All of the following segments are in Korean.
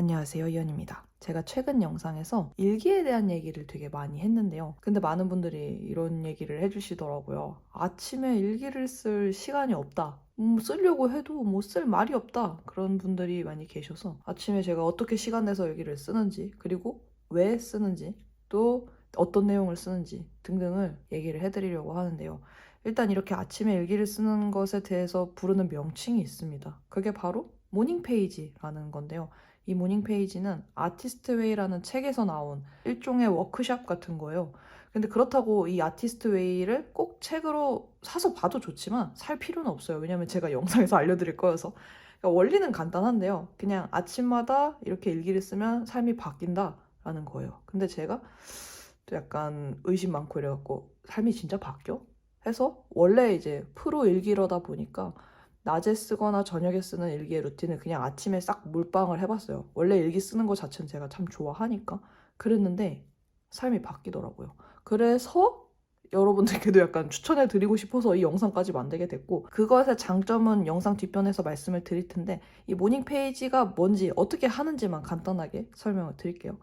안녕하세요 이현입니다. 제가 최근 영상에서 일기에 대한 얘기를 되게 많이 했는데요. 근데 많은 분들이 이런 얘기를 해주시더라고요. 아침에 일기를 쓸 시간이 없다. 음, 쓰려고 해도 뭐 쓸 말이 없다. 그런 분들이 많이 계셔서 아침에 제가 어떻게 시간 내서 일기를 쓰는지 그리고 왜 쓰는지 또 어떤 내용을 쓰는지 등등을 얘기를 해드리려고 하는데요. 일단 이렇게 아침에 일기를 쓰는 것에 대해서 부르는 명칭이 있습니다. 그게 바로 모닝 페이지라는 건데요. 이 모닝 페이지는 아티스트 웨이라는 책에서 나온 일종의 워크샵 같은 거예요. 근데 그렇다고 이 아티스트 웨이를 꼭 책으로 사서 봐도 좋지만 살 필요는 없어요. 왜냐면 제가 영상에서 알려드릴 거여서. 그러니까 원리는 간단한데요. 그냥 아침마다 이렇게 일기를 쓰면 삶이 바뀐다라는 거예요. 근데 제가 또 약간 의심 많고 이래갖고 삶이 진짜 바뀌어? 해서 원래 이제 프로 일기러다 보니까 낮에 쓰거나 저녁에 쓰는 일기의 루틴을 그냥 아침에 싹 몰빵을 해봤어요. 원래 일기 쓰는 거 자체는 제가 참 좋아하니까. 그랬는데 삶이 바뀌더라고요. 그래서 여러분들께도 약간 추천해 드리고 싶어서 이 영상까지 만들게 됐고 그것의 장점은 영상 뒷편에서 말씀을 드릴 텐데 이 모닝 페이지가 뭔지 어떻게 하는지만 간단하게 설명을 드릴게요.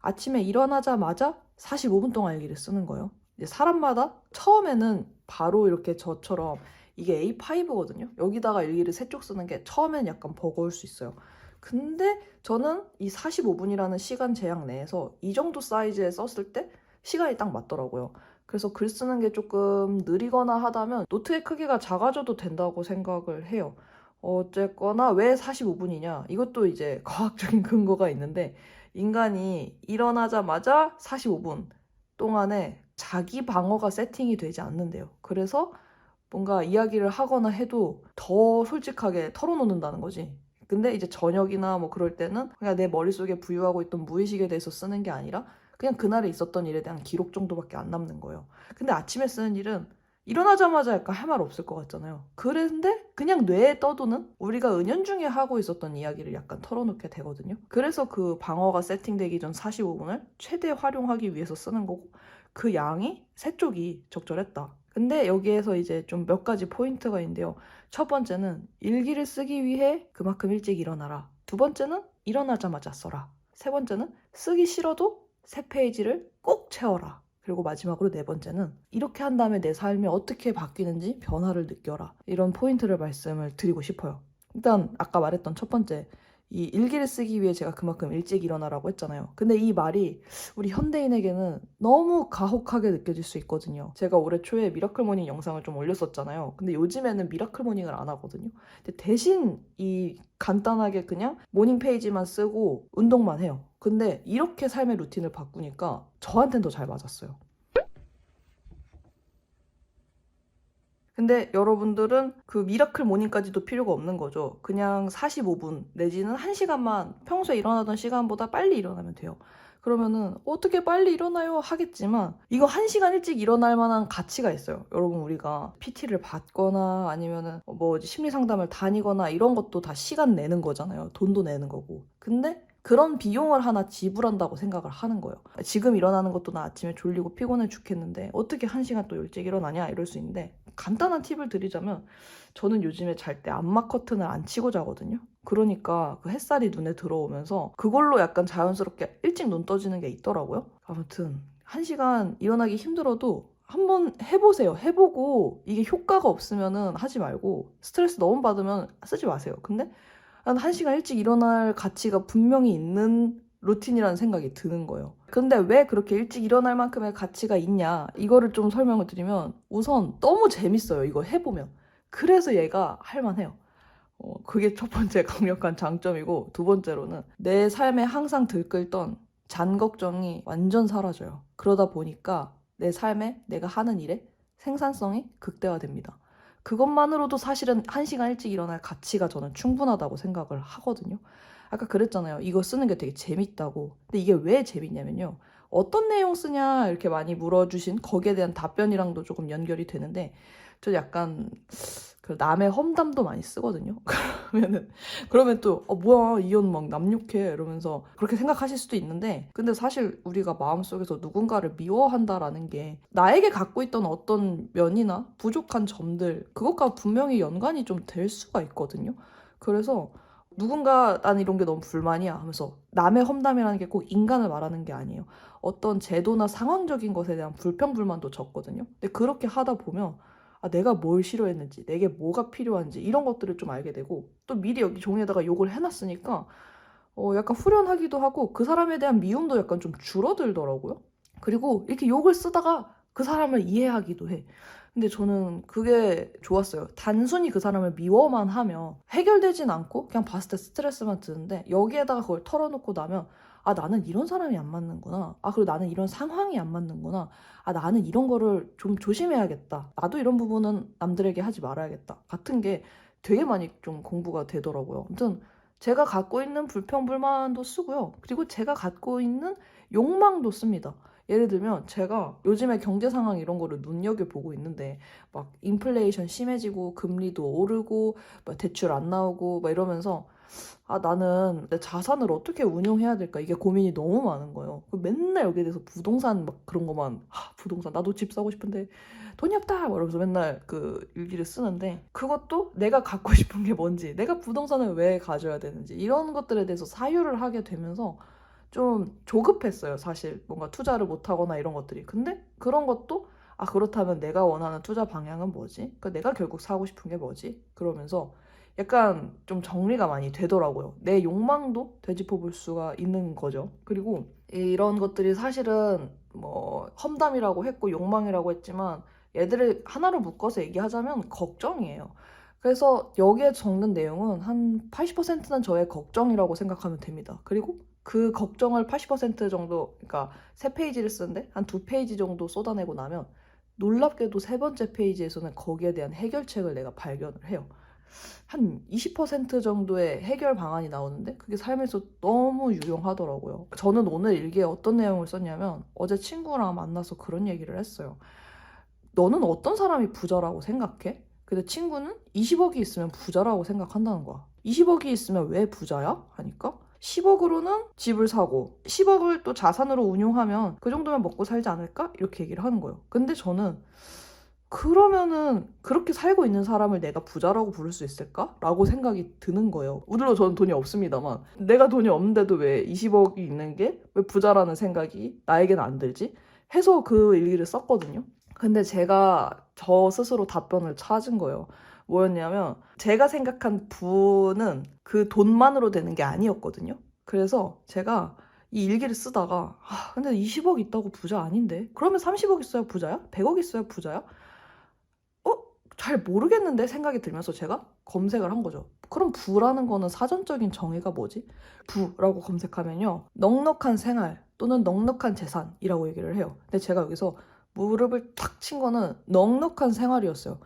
아침에 일어나자마자 45분 동안 일기를 쓰는 거예요. 사람마다 처음에는 바로 이렇게 저처럼 이게 A5거든요. 여기다가 일기를 세쪽 쓰는 게 처음엔 약간 버거울 수 있어요. 근데 저는 이 45분이라는 시간 제약 내에서 이 정도 사이즈에 썼을 때 시간이 딱 맞더라고요. 그래서 글 쓰는 게 조금 느리거나 하다면 노트의 크기가 작아져도 된다고 생각을 해요. 어쨌거나 왜 45분이냐? 이것도 이제 과학적인 근거가 있는데 인간이 일어나자마자 45분 동안에 자기 방어가 세팅이 되지 않는데요. 그래서 뭔가 이야기를 하거나 해도 더 솔직하게 털어놓는다는 거지. 근데 이제 저녁이나 뭐 그럴 때는 그냥 내 머릿속에 부유하고 있던 무의식에 대해서 쓰는 게 아니라 그냥 그날에 있었던 일에 대한 기록 정도밖에 안 남는 거예요. 근데 아침에 쓰는 일은 일어나자마자 약간 할 말 없을 것 같잖아요. 그런데 그냥 뇌에 떠도는 우리가 은연중에 하고 있었던 이야기를 약간 털어놓게 되거든요. 그래서 그 방어가 세팅되기 전 45분을 최대 활용하기 위해서 쓰는 거고 그 양이 세 쪽이 적절했다. 근데 여기에서 이제 좀 몇 가지 포인트가 있는데요. 첫 번째는 일기를 쓰기 위해 그만큼 일찍 일어나라. 두 번째는 일어나자마자 써라. 세 번째는 쓰기 싫어도 세 페이지를 꼭 채워라. 그리고 마지막으로 네 번째는 이렇게 한 다음에 내 삶이 어떻게 바뀌는지 변화를 느껴라. 이런 포인트를 말씀을 드리고 싶어요. 일단 아까 말했던 첫 번째 이 일기를 쓰기 위해 제가 그만큼 일찍 일어나라고 했잖아요. 근데 이 말이 우리 현대인에게는 너무 가혹하게 느껴질 수 있거든요. 제가 올해 초에 미라클 모닝 영상을 좀 올렸었잖아요. 근데 요즘에는 미라클 모닝을 안 하거든요. 근데 대신 이 간단하게 그냥 모닝 페이지만 쓰고 운동만 해요. 근데 이렇게 삶의 루틴을 바꾸니까 저한텐 더 잘 맞았어요. 근데 여러분들은 그 미라클 모닝까지도 필요가 없는 거죠. 그냥 45분 내지는 1시간만 평소에 일어나던 시간보다 빨리 일어나면 돼요. 그러면은 어떻게 빨리 일어나요 하겠지만 이거 1시간 일찍 일어날 만한 가치가 있어요. 여러분 우리가 PT를 받거나 아니면은 뭐 심리 상담을 다니거나 이런 것도 다 시간 내는 거잖아요. 돈도 내는 거고. 근데 그런 비용을 하나 지불한다고 생각을 하는 거예요. 지금 일어나는 것도 나 아침에 졸리고 피곤해 죽겠는데 어떻게 한 시간 또 일찍 일어나냐 이럴 수 있는데 간단한 팁을 드리자면 저는 요즘에 잘때 암막 커튼을 안 치고 자거든요. 그러니까 그 햇살이 눈에 들어오면서 그걸로 약간 자연스럽게 일찍 눈 떠지는 게 있더라고요. 아무튼 한 시간 일어나기 힘들어도 한번 해보세요. 해보고 이게 효과가 없으면은 하지 말고 스트레스 너무 받으면 쓰지 마세요. 근데 한 1시간 일찍 일어날 가치가 분명히 있는 루틴이라는 생각이 드는 거예요. 근데 왜 그렇게 일찍 일어날 만큼의 가치가 있냐? 이거를 좀 설명을 드리면 우선 너무 재밌어요. 이거 해보면. 그래서 얘가 할만해요. 어, 그게 첫 번째 강력한 장점이고 두 번째로는 내 삶에 항상 들끓던 잔 걱정이 완전 사라져요. 그러다 보니까 내 삶에 내가 하는 일에 생산성이 극대화됩니다. 그것만으로도 사실은 한 시간 일찍 일어날 가치가 저는 충분하다고 생각을 하거든요. 아까 그랬잖아요. 이거 쓰는 게 되게 재밌다고. 근데 이게 왜 재밌냐면요. 어떤 내용 쓰냐 이렇게 많이 물어주신 거기에 대한 답변이랑도 조금 연결이 되는데 저 약간 그 남의 험담도 많이 쓰거든요. 그러면은 그러면 또 어, 뭐야 이혼 막 남욕해 이러면서 그렇게 생각하실 수도 있는데 근데 사실 우리가 마음속에서 누군가를 미워한다라는 게 나에게 갖고 있던 어떤 면이나 부족한 점들 그것과 분명히 연관이 좀 될 수가 있거든요. 그래서 누군가 난 이런 게 너무 불만이야 하면서 남의 험담이라는 게 꼭 인간을 말하는 게 아니에요. 어떤 제도나 상황적인 것에 대한 불평 불만도 적거든요. 근데 그렇게 하다 보면 아, 내가 뭘 싫어했는지, 내게 뭐가 필요한지 이런 것들을 좀 알게 되고 또 미리 여기 종이에다가 욕을 해놨으니까 어, 약간 후련하기도 하고 그 사람에 대한 미움도 약간 좀 줄어들더라고요. 그리고 이렇게 욕을 쓰다가 그 사람을 이해하기도 해. 근데 저는 그게 좋았어요. 단순히 그 사람을 미워만 하면 해결되진 않고 그냥 봤을 때 스트레스만 드는데 여기에다가 그걸 털어놓고 나면 아 나는 이런 사람이 안 맞는구나. 아 그리고 나는 이런 상황이 안 맞는구나. 아 나는 이런 거를 좀 조심해야겠다. 나도 이런 부분은 남들에게 하지 말아야겠다. 같은 게 되게 많이 좀 공부가 되더라고요. 아무튼 제가 갖고 있는 불평불만도 쓰고요. 그리고 제가 갖고 있는 욕망도 씁니다. 예를 들면 제가 요즘에 경제 상황 이런 거를 눈여겨보고 있는데 막 인플레이션 심해지고 금리도 오르고 막 대출 안 나오고 막 이러면서 아 나는 내 자산을 어떻게 운용해야 될까 이게 고민이 너무 많은 거예요. 그 맨날 여기에 대해서 부동산 막 그런 거만 아, 부동산 나도 집 사고 싶은데 돈이 없다 막 이러면서 맨날 그 일기를 쓰는데 그것도 내가 갖고 싶은 게 뭔지 내가 부동산을 왜 가져야 되는지 이런 것들에 대해서 사유를 하게 되면서 좀 조급했어요 사실 뭔가 투자를 못하거나 이런 것들이 근데 그런 것도 아 그렇다면 내가 원하는 투자 방향은 뭐지? 그 내가 결국 사고 싶은 게 뭐지? 그러면서 약간 좀 정리가 많이 되더라고요. 내 욕망도 되짚어 볼 수가 있는 거죠. 그리고 이런 것들이 사실은 뭐 험담이라고 했고 욕망이라고 했지만 얘들을 하나로 묶어서 얘기하자면 걱정이에요. 그래서 여기에 적는 내용은 한 80%는 저의 걱정이라고 생각하면 됩니다. 그리고 그 걱정을 80% 정도, 그러니까 세 페이지를 쓰는데 한 두 페이지 정도 쏟아내고 나면 놀랍게도 세 번째 페이지에서는 거기에 대한 해결책을 내가 발견을 해요. 한 20% 정도의 해결 방안이 나오는데 그게 삶에서 너무 유용하더라고요. 저는 오늘 일기에 어떤 내용을 썼냐면 어제 친구랑 만나서 그런 얘기를 했어요. 너는 어떤 사람이 부자라고 생각해? 근데 친구는 20억이 있으면 부자라고 생각한다는 거야. 20억이 있으면 왜 부자야? 하니까 10억으로는 집을 사고 10억을 또 자산으로 운용하면 그 정도면 먹고 살지 않을까? 이렇게 얘기를 하는 거예요. 근데 저는 그러면은 그렇게 살고 있는 사람을 내가 부자라고 부를 수 있을까? 라고 생각이 드는 거예요. 물론 저는 돈이 없습니다만 내가 돈이 없는데도 왜 20억이 있는 게 왜 부자라는 생각이 나에게는 안 들지? 해서 그 일기를 썼거든요. 근데 제가 저 스스로 답변을 찾은 거예요. 뭐였냐면 제가 생각한 부는 그 돈만으로 되는 게 아니었거든요. 그래서 제가 이 일기를 쓰다가 아, 근데 20억 있다고 부자 아닌데? 그러면 30억 있어야 부자야? 100억 있어야 부자야? 어? 잘 모르겠는데 생각이 들면서 제가 검색을 한 거죠. 그럼 부라는 거는 사전적인 정의가 뭐지? 부라고 검색하면요. 넉넉한 생활 또는 넉넉한 재산이라고 얘기를 해요. 근데 제가 여기서 무릎을 탁 친 거는 넉넉한 생활이었어요.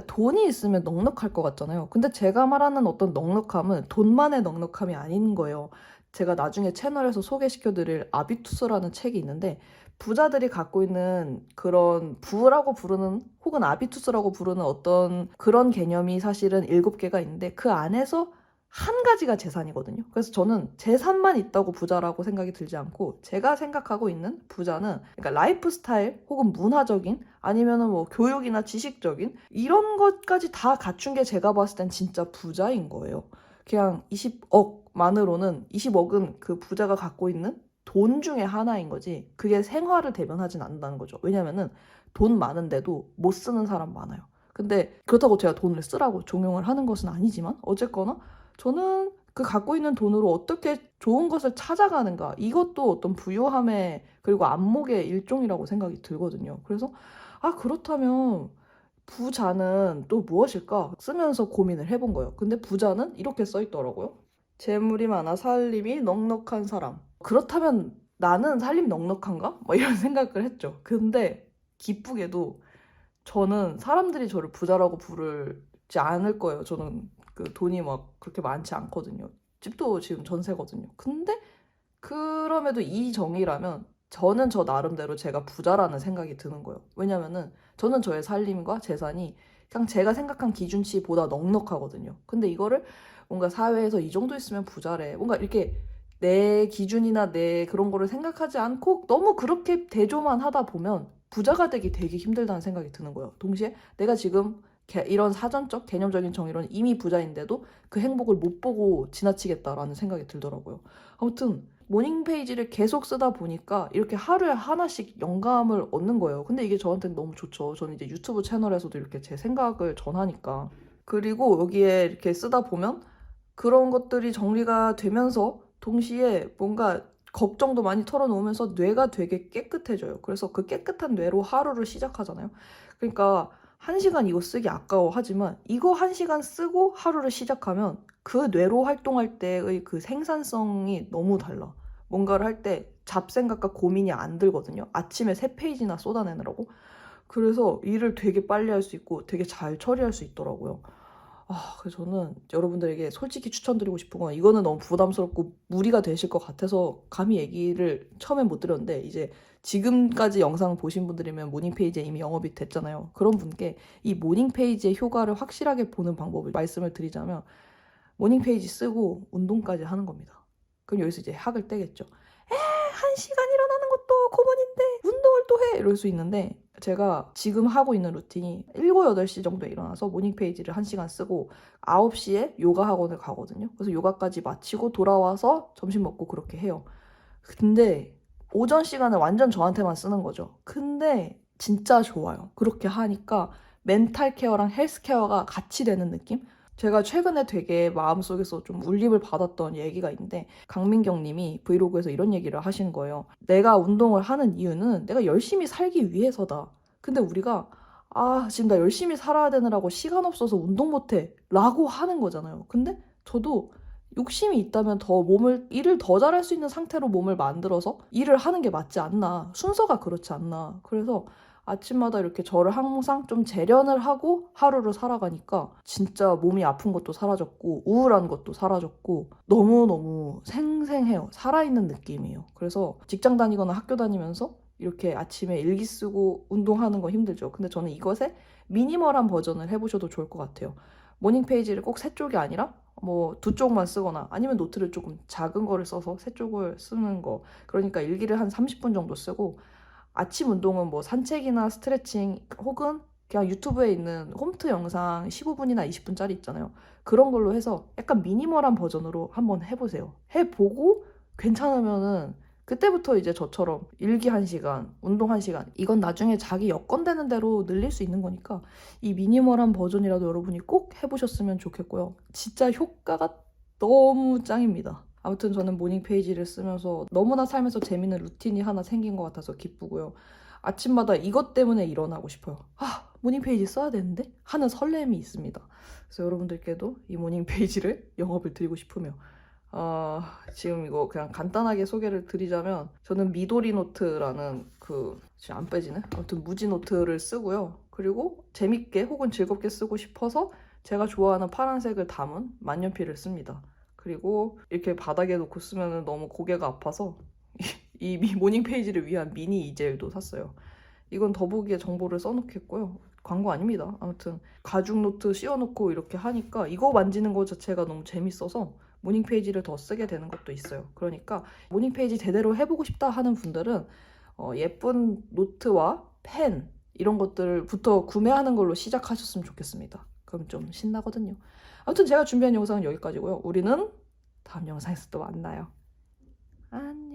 돈이 있으면 넉넉할 것 같잖아요. 근데 제가 말하는 어떤 넉넉함은 돈만의 넉넉함이 아닌 거예요. 제가 나중에 채널에서 소개시켜드릴 아비투스라는 책이 있는데 부자들이 갖고 있는 그런 부라고 부르는 혹은 아비투스라고 부르는 어떤 그런 개념이 사실은 일곱 개가 있는데 그 안에서 한 가지가 재산이거든요. 그래서 저는 재산만 있다고 부자라고 생각이 들지 않고 제가 생각하고 있는 부자는 그러니까 라이프 스타일 혹은 문화적인 아니면은 뭐 교육이나 지식적인 이런 것까지 다 갖춘 게 제가 봤을 땐 진짜 부자인 거예요. 그냥 20억만으로는 20억은 그 부자가 갖고 있는 돈 중에 하나인 거지 그게 생활을 대변하진 않는다는 거죠. 왜냐면은 돈 많은데도 못 쓰는 사람 많아요. 근데 그렇다고 제가 돈을 쓰라고 종용을 하는 것은 아니지만 어쨌거나 저는 그 갖고 있는 돈으로 어떻게 좋은 것을 찾아가는가 이것도 어떤 부유함의 그리고 안목의 일종이라고 생각이 들거든요. 그래서 아 그렇다면 부자는 또 무엇일까 쓰면서 고민을 해본 거예요. 근데 부자는 이렇게 써 있더라고요. 재물이 많아 살림이 넉넉한 사람. 그렇다면 나는 살림 넉넉한가? 뭐 이런 생각을 했죠. 근데 기쁘게도 저는 사람들이 저를 부자라고 부르지 않을 거예요. 저는 그 돈이 막 그렇게 많지 않거든요. 집도 지금 전세거든요. 근데 그럼에도 이 정의라면 저는 저 나름대로 제가 부자라는 생각이 드는 거예요. 왜냐면은 저는 저의 살림과 재산이 그냥 제가 생각한 기준치보다 넉넉하거든요. 근데 이거를 뭔가 사회에서 이 정도 있으면 부자래. 뭔가 이렇게 내 기준이나 내 그런 거를 생각하지 않고 너무 그렇게 대조만 하다 보면 부자가 되기 되게 힘들다는 생각이 드는 거예요. 동시에 내가 지금 개- 이런 사전적 개념적인 정의로는 이미 부자인데도 그 행복을 못 보고 지나치겠다라는 생각이 들더라고요. 아무튼 모닝 페이지를 계속 쓰다 보니까 이렇게 하루에 하나씩 영감을 얻는 거예요. 근데 이게 저한테는 너무 좋죠. 저는 이제 유튜브 채널에서도 이렇게 제 생각을 전하니까. 그리고 여기에 이렇게 쓰다 보면 그런 것들이 정리가 되면서 동시에 뭔가 걱정도 많이 털어놓으면서 뇌가 되게 깨끗해져요. 그래서 그 깨끗한 뇌로 하루를 시작하잖아요. 그러니까 한 시간 이거 쓰기 아까워 하지만 이거 한 시간 쓰고 하루를 시작하면 그 뇌로 활동할 때의 그 생산성이 너무 달라. 뭔가를 할 때 잡생각과 고민이 안 들거든요. 아침에 세 페이지나 쏟아내느라고. 그래서 일을 되게 빨리 할 수 있고 되게 잘 처리할 수 있더라고요. 아, 그래서 저는 여러분들에게 솔직히 추천드리고 싶은 건 이거는 너무 부담스럽고 무리가 되실 것 같아서 감히 얘기를 처음엔 못 드렸는데 이제 지금까지 영상 보신 분들이면 모닝 페이지에 이미 영업이 됐잖아요. 그런 분께 이 모닝 페이지의 효과를 확실하게 보는 방법을 말씀을 드리자면 모닝 페이지 쓰고 운동까지 하는 겁니다. 그럼 여기서 이제 학을 떼겠죠. 에, 한 시간 일어나는 것도 고문인데 운동을 또 해! 이럴 수 있는데 제가 지금 하고 있는 루틴이 7, 8시 정도에 일어나서 모닝 페이지를 1시간 쓰고 9시에 요가 학원을 가거든요. 그래서 요가까지 마치고 돌아와서 점심 먹고 그렇게 해요. 근데 오전 시간을 완전 저한테만 쓰는 거죠. 근데 진짜 좋아요. 그렇게 하니까 멘탈 케어랑 헬스 케어가 같이 되는 느낌? 제가 최근에 되게 마음속에서 좀 울림을 받았던 얘기가 있는데 강민경 님이 브이로그에서 이런 얘기를 하신 거예요. 내가 운동을 하는 이유는 내가 열심히 살기 위해서다. 근데 우리가 아, 지금 나 열심히 살아야 되느라고 시간 없어서 운동 못 해. 라고 하는 거잖아요. 근데 저도 욕심이 있다면 더 몸을, 일을 더 잘할 수 있는 상태로 몸을 만들어서 일을 하는 게 맞지 않나. 순서가 그렇지 않나. 그래서 아침마다 이렇게 저를 항상 좀 재련을 하고 하루를 살아가니까 진짜 몸이 아픈 것도 사라졌고 우울한 것도 사라졌고 너무너무 생생해요. 살아있는 느낌이에요. 그래서 직장 다니거나 학교 다니면서 이렇게 아침에 일기 쓰고 운동하는 거 힘들죠. 근데 저는 이것에 미니멀한 버전을 해보셔도 좋을 것 같아요. 모닝 페이지를 꼭 세 쪽이 아니라 뭐 두 쪽만 쓰거나 아니면 노트를 조금 작은 거를 써서 세 쪽을 쓰는 거. 그러니까 일기를 한 30분 정도 쓰고 아침 운동은 뭐 산책이나 스트레칭 혹은 그냥 유튜브에 있는 홈트 영상 15분이나 20분짜리 있잖아요. 그런 걸로 해서 약간 미니멀한 버전으로 한번 해보세요. 해보고 괜찮으면은 그때부터 이제 저처럼 일기 한 시간, 운동 한 시간, 이건 나중에 자기 여건되는 대로 늘릴 수 있는 거니까 이 미니멀한 버전이라도 여러분이 꼭 해보셨으면 좋겠고요. 진짜 효과가 너무 짱입니다. 아무튼 저는 모닝 페이지를 쓰면서 너무나 살면서 재밌는 루틴이 하나 생긴 것 같아서 기쁘고요. 아침마다 이것 때문에 일어나고 싶어요. 아, 모닝 페이지 써야 되는데? 하는 설렘이 있습니다. 그래서 여러분들께도 이 모닝 페이지를 영업을 드리고 싶으며 어, 지금 이거 그냥 간단하게 소개를 드리자면 저는 미도리 노트라는 그 지금 안 빼지네. 아무튼 무지 노트를 쓰고요. 그리고 재밌게 혹은 즐겁게 쓰고 싶어서 제가 좋아하는 파란색을 담은 만년필을 씁니다. 그리고 이렇게 바닥에 놓고 쓰면 너무 고개가 아파서 이 미- 모닝 페이지를 위한 미니 이젤도 샀어요. 이건 더보기에 정보를 써놓겠고요. 광고 아닙니다. 아무튼 가죽 노트 씌워놓고 이렇게 하니까 이거 만지는 것 자체가 너무 재밌어서 모닝 페이지를 더 쓰게 되는 것도 있어요. 그러니까 모닝 페이지 제대로 해보고 싶다 하는 분들은 어, 예쁜 노트와 펜 이런 것들부터 구매하는 걸로 시작하셨으면 좋겠습니다. 그럼 좀 신나거든요. 아무튼 제가 준비한 영상은 여기까지고요. 우리는 다음 영상에서 또 만나요. 안녕.